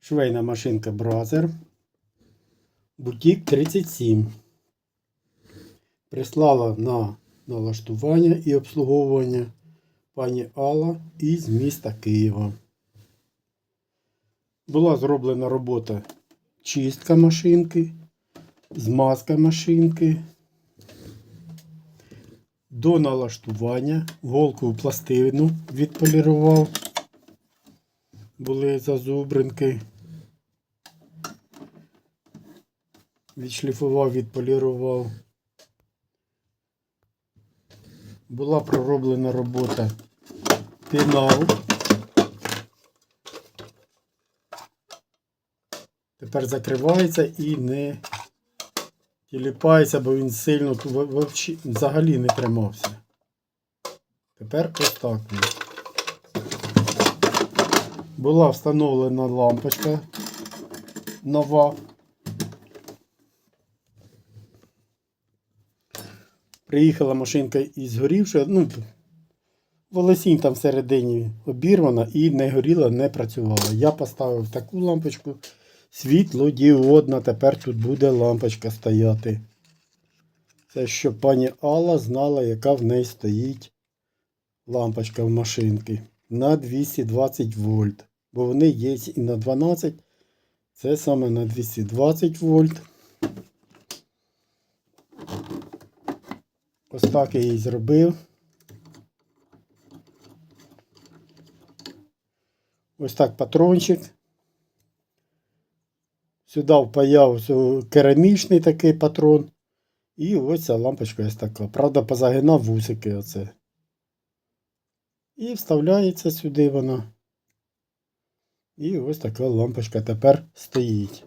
Швейна машинка Бразер. Бутік 37. Прислала на налаштування і обслуговування пані Алла із міста Києва. Була зроблена робота чистка машинки, змазка машинки. До налаштування голку в пластину відполірував. Були зазубринки. Відшліфував, відполірував. Була пророблена робота пінал. Тепер закривається і не тіліпається, бо він сильно взагалі не тримався. Тепер ось так. він. Була встановлена лампочка нова. Приїхала машинка із горівшою, ну, волосінь там всередині обірвана і не горіла, не працювала. Я поставив таку лампочку світлодіодна. Тепер тут буде лампочка стояти. Це щоб пані Алла знала, яка в неї стоїть лампочка в машинки на 220 вольт. Бо вони є і на 12. Це саме на 220 вольт. Ось так я її зробив. Ось так патрончик. Сюди впаяв керамічний такий патрон. І ось ця лампочка ось така. Правда, позагинав вусики оце. І вставляється сюди вона. І ось така лампочка тепер стоїть.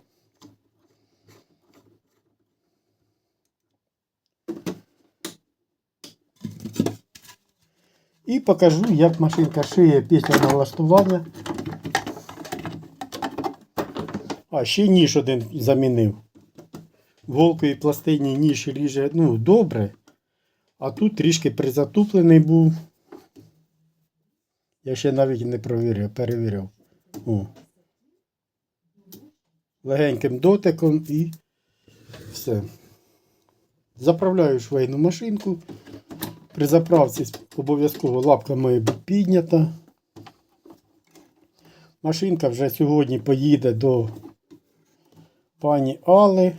І покажу, як машинка шиє після налаштування. А, ще ніж один замінив. Волковій пластині ніж ріже, ну, добре. А тут трішки призатуплений був. Я ще навіть не перевіряв. О. Легеньким дотиком і все. Заправляю швейну машинку. При заправці обов'язково лапка має бути піднята. Машинка вже сьогодні поїде до пані Алли.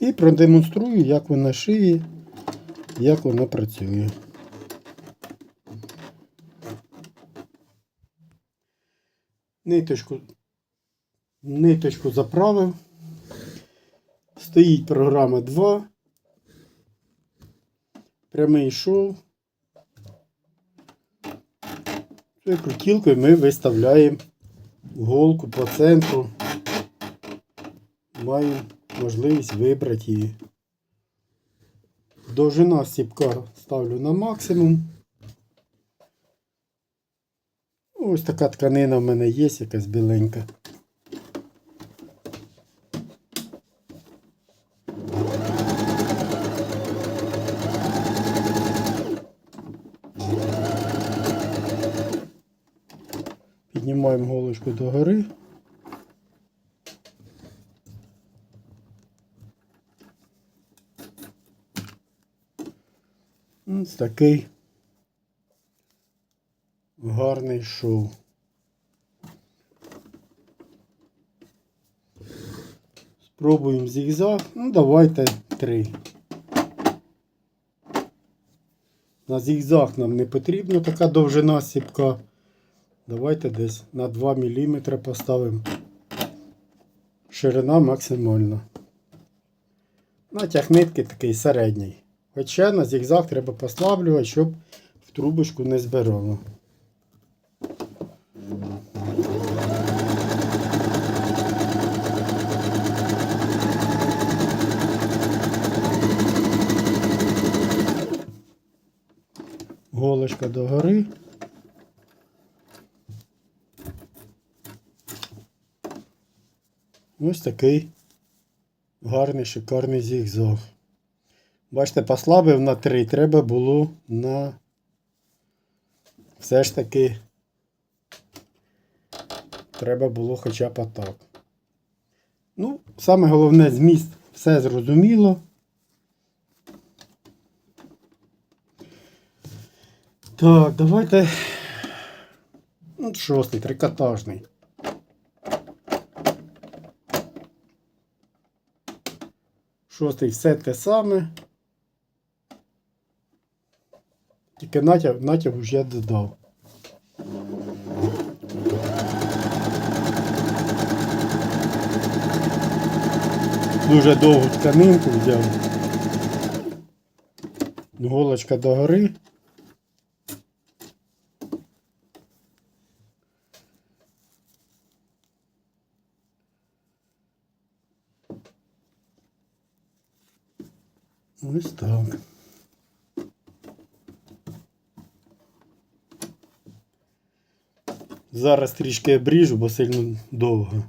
І продемонструю, як вона шиє, як вона працює. Ниточку, ниточку заправив. Стоїть програма 2. Прямий шов. І крутілкою ми виставляємо голку по центру. Маю можливість вибрати її. Довжина стіпка ставлю на максимум. Ось така тканина в мене є, якась біленька. Піднімаємо голочку догори. Ось такий гарний шов. Спробуємо зігзаг. Ну, давайте три. На зігзаг нам не потрібна така довжина сіпка. Давайте десь на 2 мм поставимо. Ширина максимальна. Натяг нитки такий середній. Хоча на зігзаг треба послаблювати, щоб в трубочку не збирало. Голочка догори. Ось такий гарний шикарний зігзаг. Бачите, послабив на 3, треба було на все ж таки треба було хоча б так. Ну, саме головне зміст все зрозуміло. Так, давайте. Ну, шостий, трикотажний. Шостий все те саме. Тільки натяг, натяг вже додав. Дуже довгу тканинку взяв. Голочка догори. Ось так. Зараз трішки обріжу, бо сильно довго.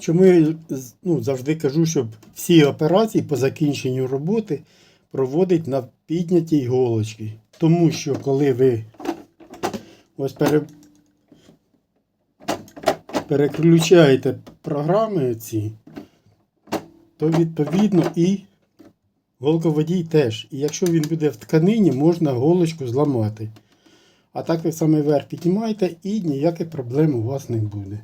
Чому я ну, завжди кажу, щоб всі операції по закінченню роботи проводить на піднятій голочці. Тому що коли ви ось пере... переключаєте програми ці, то відповідно і голководій теж. І якщо він буде в тканині, можна голочку зламати. А так ви саме верх піднімаєте і ніяких проблем у вас не буде.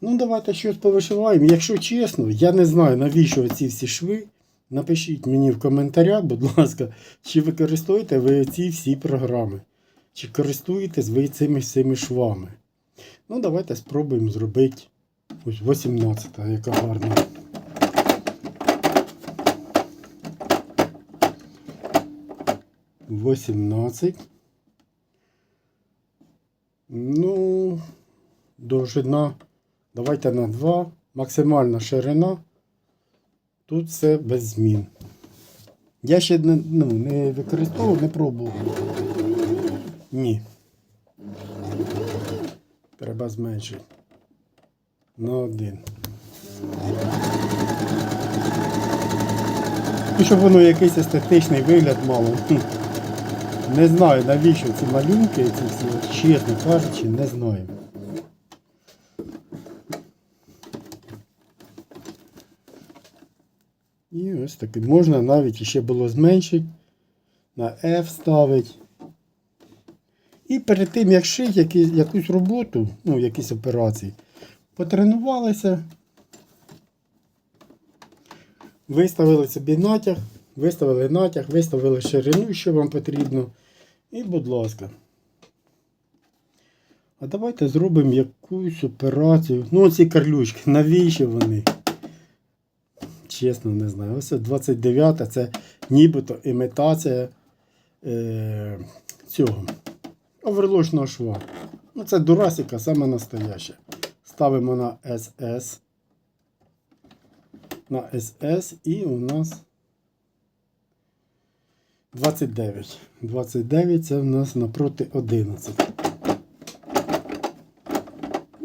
Ну, давайте щось повишиваємо. Якщо чесно, я не знаю, навіщо ці всі шви. Напишіть мені в коментарях, будь ласка, чи використовуєте ви ці всі програми, чи користуєтесь ви цими всіми швами. Ну, давайте спробуємо зробити ось 18, яка гарна. Восемнадцать. Ну, довжина. Давайте на 2. Максимальна ширина. Тут все без змін. Я ще не, ну, не використовував, не пробував. Ні. Треба зменшити. На один. Ну, щоб воно якийсь естетичний вигляд мало. Не знаю, навіщо ці малюнки, ці всі, чесно кажучи, не знаю. І ось таки. Можна навіть ще було зменшити. На F ставити. І перед тим, як шити якусь роботу, ну, якісь операції, потренувалися. Виставили собі натяг, виставили натяг, виставили ширину, що вам потрібно. І, будь ласка. А давайте зробимо якусь операцію. Ну, оці карлючки, навіщо вони? Чесно, не знаю. Ось 29 це нібито імітація е, цього оверлочного шва. Ну, це дурасика, саме настояща. Ставимо на SS. На SS і у нас 29. 29 це в нас напроти 11.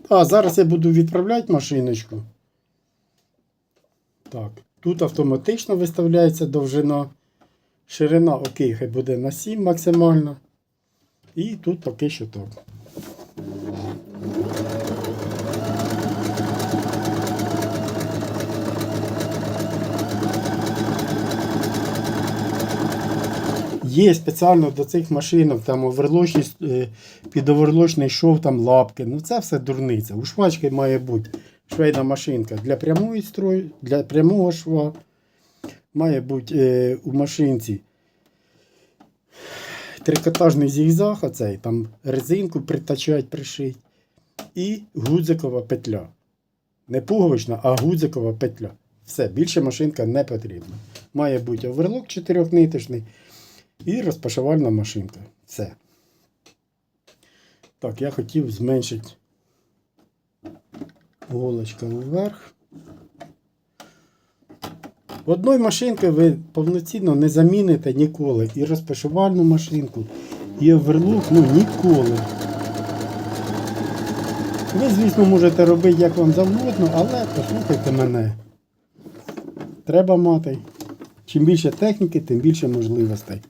А зараз я буду відправляти машиночку. Так, тут автоматично виставляється довжина. Ширина, окей, хай буде на 7 максимально. І тут поки що так. Є спеціально до цих машинок там е, під оверлочний шов там лапки. Ну це все дурниця. У швачки має бути швейна машинка для прямої строю, для прямого шва. Має бути е, у машинці трикотажний зігзаг, оцей, там резинку притачать, пришить. І гудзикова петля. Не пуговична, а гудзикова петля. Все, більше машинка не потрібна. Має бути оверлок чотирьохниточний і розпашивальна машинка. Все. Так, я хотів зменшити голочка вверх. Одною машинкою ви повноцінно не заміните ніколи і розпашивальну машинку, і оверлок, ну ніколи. Ви, звісно, можете робити як вам завгодно, але послухайте мене. Треба мати. Чим більше техніки, тим більше можливостей.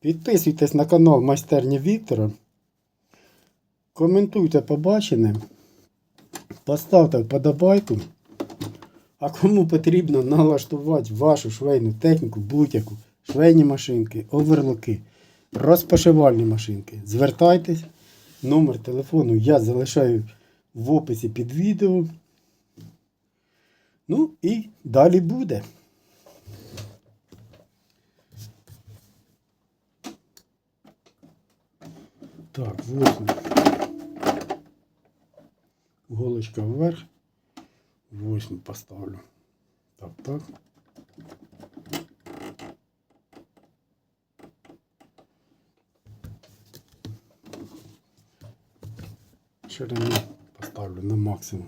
Підписуйтесь на канал Майстерня Віктора. Коментуйте побачене. Поставте вподобайку. А кому потрібно налаштувати вашу швейну техніку, будь-яку, швейні машинки, оверлоки, розпашивальні машинки, звертайтесь. Номер телефону я залишаю в описі під відео. Ну і далі буде. Так, восьмий. Голочка вверх. Восьмий поставлю. Так, так. Ширину поставлю на максимум.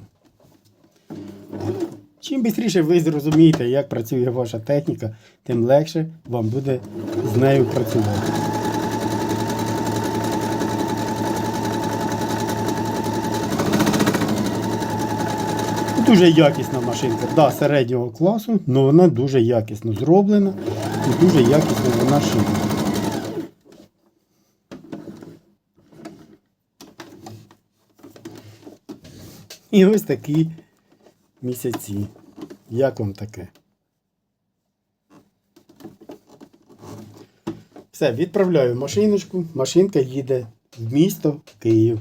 Чим швидше ви зрозумієте, як працює ваша техніка, тим легше вам буде з нею працювати. Дуже якісна машинка, да, середнього класу, але вона дуже якісно зроблена і дуже якісно вона шиє. І ось такі місяці. Як вам таке? Все, відправляю машиночку. Машинка їде в місто Київ.